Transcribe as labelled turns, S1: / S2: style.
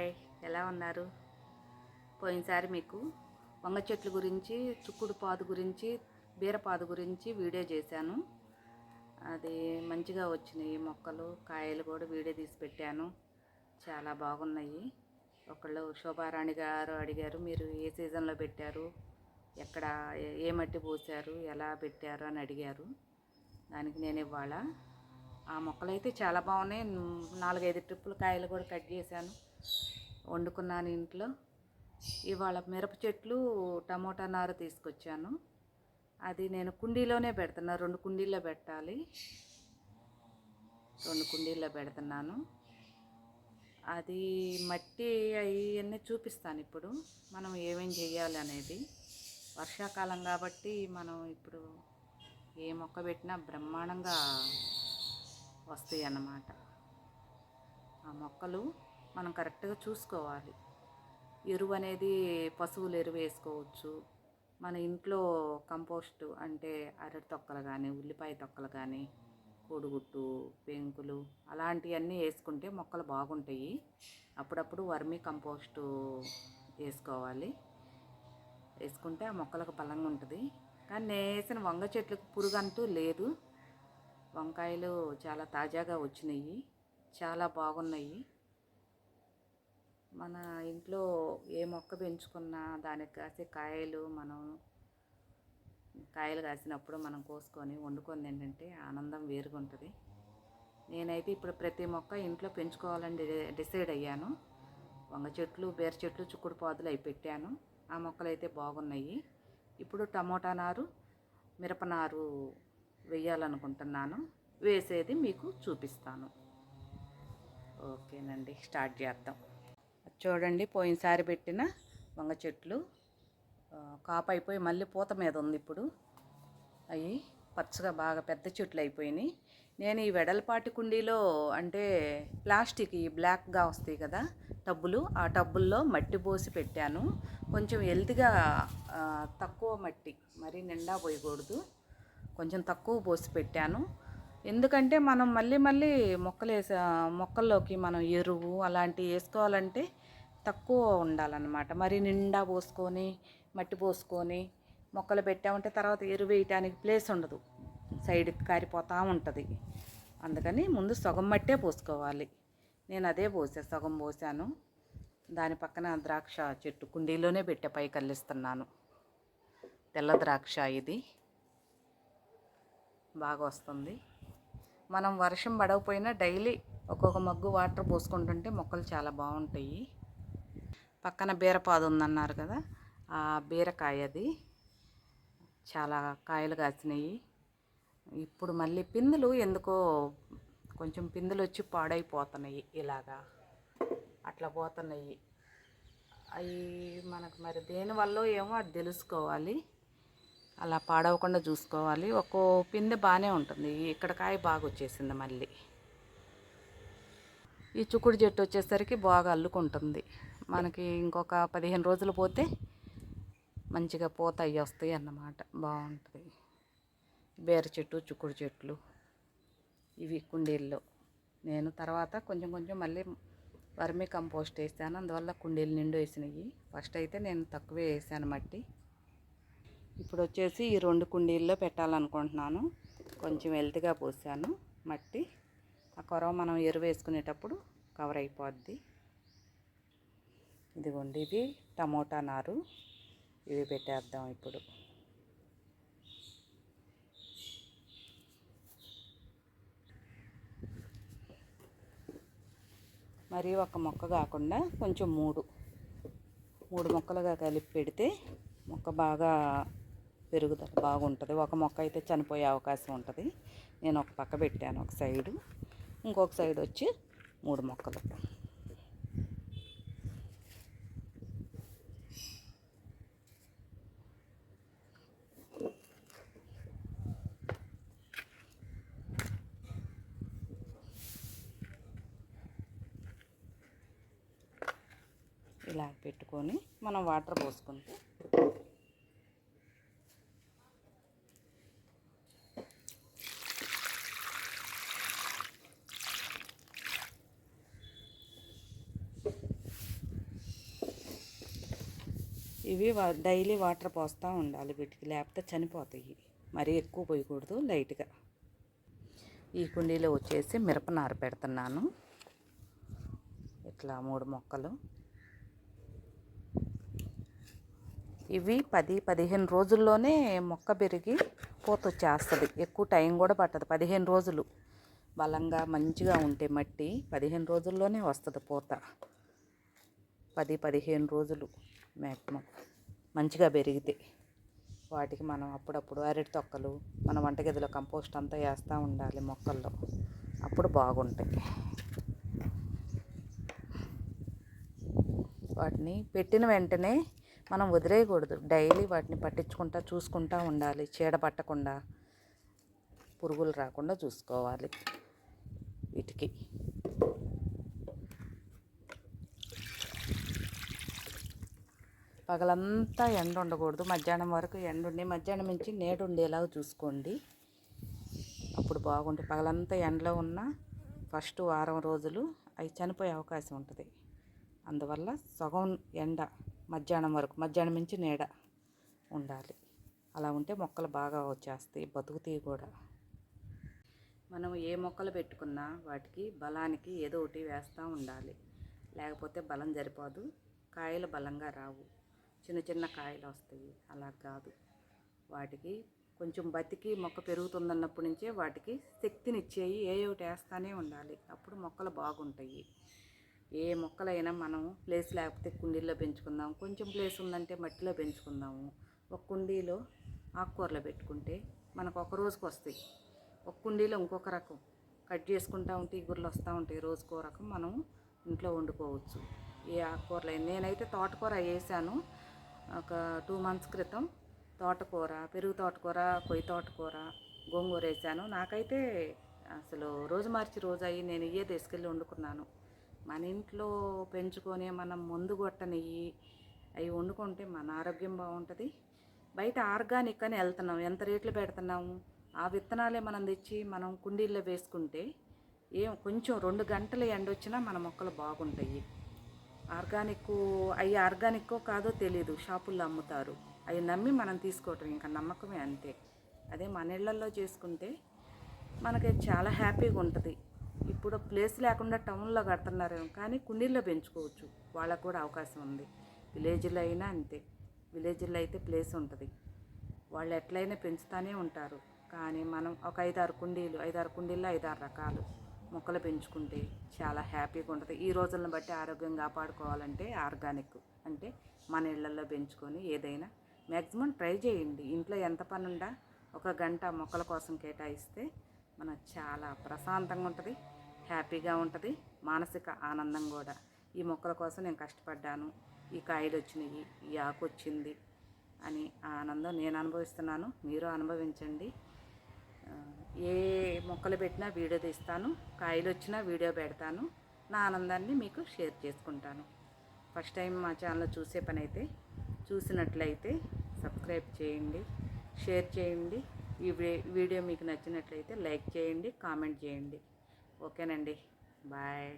S1: Hi ఎలా ఉన్నారు? పోయినసారి మీకు వంగ చెట్ల గురించి చుక్కుడు పాదు గురించి బీరపాదు గురించి వీడియో చేశాను. అది మంచిగా వచ్చినాయి మొక్కలు కాయలు కూడా వీడియో తీసి పెట్టాను. చాలా బాగున్నాయి. ఒకళ్ళు శోభారాణి గారు అడిగారు మీరు ఏ సీజన్లో పెట్టారు? ఎక్కడ ఏ- మట్టి పోసారు? ఎలా పెట్టారు? అని అడిగారు. దానికి నేను ఇవాళ ఆ మొక్కలు అయితే చాలా బాగున్నాయి. నాలుగైదు ట్రిప్పులు కాయలు కూడా కట్ చేశాను. వండుకున్నాను ఇంట్లో. ఇవాళ మిరప చెట్లు టమోటా నారు తీసుకొచ్చాను. అది నేను కుండీలోనే పెడుతున్నా రెండు కుండీల్లో పెట్టాలి. రెండు కుండీల్లో పెడుతున్నాను. అది మట్టి అవన్నీ చూపిస్తాను ఇప్పుడు మనం ఏమేం చేయాలి అనేది. వర్షాకాలం కాబట్టి మనం ఇప్పుడు ఏ మొక్క పెట్టినా బ్రహ్మాండంగా వస్తాయి అన్నమాట ఆ మొక్కలు మనం కరెక్ట్గా చూసుకోవాలి. ఎరువు అనేది పశువుల ఎరువు వేసుకోవచ్చు. మన ఇంట్లో కంపోస్ట్ అంటే అరటి తొక్కలు కానీ ఉల్లిపాయ తొక్కలు కానీ కోడిగుట్టు పెంకులు అలాంటివన్నీ వేసుకుంటే మొక్కలు బాగుంటాయి. అప్పుడప్పుడు వర్మీ కంపోస్టు వేసుకోవాలి. వేసుకుంటే ఆ మొక్కలకు బలంగా ఉంటుంది. కానీ నేను వేసిన వంగ చెట్లకు పురుగంటూ లేదు. వంకాయలు చాలా తాజాగా వచ్చినాయి. చాలా బాగున్నాయి. మన ఇంట్లో ఏ మొక్క పెంచుకున్నా దానికి కాసే కాయలు మనం కాయలు కాసినప్పుడు మనం కోసుకొని వండుకొని ఏంటంటే ఆనందం వేరుగా ఉంటుంది. నేనైతే ఇప్పుడు ప్రతి మొక్క ఇంట్లో పెంచుకోవాలని డిసైడ్ అయ్యాను. వంగ చెట్లు బీర చెట్లు చుక్కుడు పాదులు అవి పెట్టాను. ఆ మొక్కలు అయితే బాగున్నాయి. ఇప్పుడు టమోటా నారు మిరప నారు వేయాలనుకుంటున్నాను. వేసేది మీకు చూపిస్తాను. ఓకేనండి స్టార్ట్ చేద్దాం. చూడండి పోయినసారి పెట్టిన వంగ చెట్లు. కాపైపోయి కాపు అయిపోయి మళ్ళీ పూత మీద ఉంది ఇప్పుడు. అవి పచ్చగా బాగా పెద్ద చెట్లు అయిపోయినాయి. నేను ఈ వెడల్పాటి కుండీలో అంటే ప్లాస్టిక్ ఈ బ్లాక్గా వస్తాయి కదా టబ్బులు ఆ టబ్బుల్లో మట్టి పోసి పెట్టాను. కొంచెం హెల్త్గా తక్కువ మట్టి మరీ నిండా పోయకూడదు. కొంచెం తక్కువ పోసి పెట్టాను. ఎందుకంటే మనం మళ్ళీ మళ్ళీ మొక్కలు వేసే మొక్కల్లోకి మనం ఎరువు అలాంటివి వేసుకోవాలంటే తక్కువ ఉండాలన్నమాట. మరి నిండా పోసుకొని మట్టి పోసుకొని మొక్కలు పెట్టామంటే తర్వాత ఎరువు వేయటానికి ప్లేస్ ఉండదు. సైడ్కి కారిపోతూ ఉంటుంది. అందుకని ముందు సగం మట్టే పోసుకోవాలి. నేను అదే పోసా సగం పోసాను. దాని పక్కన ద్రాక్ష చెట్టు కుండీలోనే పెట్టే పై కల్లిస్తున్నాను. తెల్ల ద్రాక్ష ఇది. బాగా వస్తుంది. మనం వర్షం పడకపోయినా డైలీ ఒక్కొక్క మగ్గు వాటర్ పోసుకుంటుంటే మొక్కలు చాలా బాగుంటాయి. పక్కన బీరపాదు ఉందన్నారు కదా ఆ బీరకాయ అది చాలా కాయలు కాసినాయి. ఇప్పుడు మళ్ళీ పిందులు ఎందుకో కొంచెం పిందులు వచ్చి పాడైపోతున్నాయి ఇలాగా. అట్లా పోతున్నాయి. అవి మనకు మరి దేనివల్ల ఏమో అది తెలుసుకోవాలి. అలా పాడవకుండా చూసుకోవాలి. ఒక్కో పిందె బాగానే ఉంటుంది. ఇక్కడ కాయ బాగా వచ్చేసింది మళ్ళీ. ఈ చుక్కుడు చెట్టు వచ్చేసరికి బాగా అల్లుకుంటుంది. మనకి ఇంకొక పదిహేను రోజులు పోతే మంచిగా పూత అయ్యి వస్తాయి అన్నమాట. బాగుంటుంది. బీర చెట్టు చుక్కుడు చెట్లు ఇవి కుండీల్లో. నేను తర్వాత కొంచెం కొంచెం మళ్ళీ వర్మీ కంపోస్ట్ వేసాను. అందువల్ల కుండీలు నిండు వేసినవి ఫస్ట్ అయితే నేను తక్కువే వేసాను మట్టి. ఇప్పుడు వచ్చేసి ఈ రెండు కుండీల్లో పెట్టాలనుకుంటున్నాను. కొంచెం హెల్త్గా పోసాను మట్టి. ఆ కొరవ మనం ఎరువు వేసుకునేటప్పుడు కవర్ అయిపోద్ది. ఇదిగోండి ఇది టమోటా నారు. ఇవి పెట్టేద్దాం ఇప్పుడు. మరి ఒక మొక్క కాకుండా కొంచెం మూడు. మూడు మొక్కలుగా కలిపి పెడితే మొక్క బాగా పెరుగుదల బాగుంటుంది. ఒక మొక్క అయితే చనిపోయే అవకాశం ఉంటుంది. నేను ఒక పక్క పెట్టాను ఒక సైడు. ఇంకొక సైడ్ వచ్చి మూడు మొక్కలు. ఇలా పెట్టుకొని మనం వాటర్ పోసుకుంటే ఇవి డైలీ వాటర్ పోస్తూ ఉండాలి వీటికి లేకపోతే చనిపోతాయి. మరీ ఎక్కువ పోయకూడదు లైట్గా. ఈ కుండీలో వచ్చేసి మిరపనారు పెడుతున్నాను. ఇట్లా మూడు మొక్కలు. ఇవి పది పదిహేను రోజుల్లోనే మొక్క పెరిగి పూత వచ్చేస్తుంది ఎక్కువ టైం కూడా పట్టదు. పదిహేను రోజులు. బలంగా మంచిగా ఉంటే మట్టి పదిహేను రోజుల్లోనే వస్తుంది పూత. పది పదిహేను రోజులు మ్యాక్సిమం మంచిగా పెరిగితే వాటికి మనం అప్పుడప్పుడు అరటి తొక్కలు మన వంటగదిలో కంపోస్ట్ అంతా వేస్తూ ఉండాలి మొక్కల్లో. అప్పుడు బాగుంటాయి. వాటిని పెట్టిన వెంటనే మనం వదిలేయకూడదు. డైలీ వాటిని పట్టించుకుంటా చూసుకుంటా ఉండాలి. చీడ పట్టకుండా పురుగులు రాకుండా చూసుకోవాలి వీటికి. పగలంతా ఎండ ఉండకూడదు. మధ్యాహ్నం వరకు ఎండ ఉండి మధ్యాహ్నం నుంచి నేడు ఉండేలాగా చూసుకోండి. అప్పుడు బాగుంటుంది. పగలంతా ఎండలో ఉన్న ఫస్ట్ వారం రోజులు అవి చనిపోయే అవకాశం ఉంటుంది. అందువల్ల సగం ఎండ మధ్యాహ్నం వరకు మధ్యాహ్నం నుంచి నీడ ఉండాలి. అలా ఉంటే మొక్కలు బాగా వచ్చేస్తాయి బతుకుతాయి కూడా. మనం ఏ మొక్కలు పెట్టుకున్నా వాటికి బలానికి ఏదో ఒకటి వేస్తూ ఉండాలి. లేకపోతే బలం సరిపోదు. కాయలు బలంగా రావు. చిన్న చిన్న కాయలు వస్తాయి. అలా కాదు. వాటికి కొంచెం బతికి మొక్క పెరుగుతుందన్నప్పటి నుంచే వాటికి శక్తినిచ్చేయి. ఏ ఒకటి వేస్తూనే ఉండాలి. అప్పుడు మొక్కలు బాగుంటాయి. ఏ మొక్కలైనా మనం ప్లేస్ లేకపోతే కుండీల్లో పెంచుకుందాం. కొంచెం ప్లేస్ ఉందంటే మట్టిలో పెంచుకుందాము. ఒక కుండీలో ఆకుకూరలు పెట్టుకుంటే మనకు ఒక రోజుకి వస్తాయి. ఒక కుండీలో ఇంకొక రకం. కట్ చేసుకుంటా ఉంటే ఇగుర్లు వస్తూ ఉంటాయి. రోజుకో రకం మనం ఇంట్లో వండుకోవచ్చు. ఏ ఆకుకూరలు నేనైతే తోటకూర వేసాను. ఒక టూ మంత్స్ క్రితం తోటకూర పెరుగు తోటకూర కొయ్యి తోటకూర గోంగూర వేసాను. నాకైతే అసలు రోజు మార్చి రోజు అయ్యి నేను ఇయ్యే తీసుకెళ్ళి వండుకున్నాను. మన ఇంట్లో పెంచుకొని మనం ముందు కొట్టనివి అవి వండుకుంటే మన ఆరోగ్యం బాగుంటుంది. బయట ఆర్గానిక్ అని వెళ్తున్నాం. ఎంత రేట్లు పెడుతున్నాము ఆ విత్తనాలే మనం తెచ్చి మనం కుండీల్లో వేసుకుంటే ఏం కొంచెం రెండు గంటలు ఎండ వచ్చినా మన మొక్కలు బాగుంటాయి. ఆర్గానిక్ అవి ఆర్గానిక్కో కాదో తెలియదు షాపుల్లో అమ్ముతారు. అవి నమ్మి మనం తీసుకోవటం ఇంకా నమ్మకమే అంతే. అదే మన ఇళ్ళల్లో చేసుకుంటే మనకి చాలా హ్యాపీగా ఉంటుంది. ఇప్పుడు ప్లేస్ లేకుండా టౌన్లో కడుతున్నారేమో కానీ కుండీల్లో పెంచుకోవచ్చు. వాళ్ళకు కూడా అవకాశం ఉంది. విలేజ్లో అయినా అంతే. విలేజ్లో అయితే ప్లేస్ ఉంటుంది. వాళ్ళు ఎట్లయినా పెంచుతూనే ఉంటారు. కానీ మనం ఒక ఐదారు కుండీలు ఐదారు కుండీల్లో ఐదారు రకాలు మొక్కలు పెంచుకుంటే చాలా హ్యాపీగా ఉంటుంది. ఈ రోజులను బట్టి ఆరోగ్యం కాపాడుకోవాలంటే ఆర్గానిక్. అంటే మన ఇళ్ళల్లో పెంచుకొని ఏదైనా మ్యాక్సిమం ట్రై చేయండి. ఇంట్లో ఎంత పని ఉండా ఒక గంట మొక్కల కోసం కేటాయిస్తే మనకు చాలా ప్రశాంతంగా ఉంటుంది హ్యాపీగా ఉంటుంది మానసిక ఆనందం కూడా. ఈ మొక్కల కోసం నేను కష్టపడ్డాను ఈ కాయలు వచ్చినాయి ఈ ఆకు వచ్చింది అని ఆనందం నేను అనుభవిస్తున్నాను. మీరు అనుభవించండి. ఏ మొక్కలు పెట్టినా వీడియో తీస్తాను కాయలు వచ్చినా వీడియో పెడతాను నా ఆనందాన్ని మీకు షేర్ చేసుకుంటాను. ఫస్ట్ టైం మా ఛానల్ చూసే పని అయితే చూసినట్లయితే సబ్స్క్రైబ్ చేయండి షేర్ చేయండి. ఈ వీడియో మీకు నచ్చినట్లయితే లైక్ చేయండి కామెంట్ చేయండి. ఓకేనండి. బాయ్.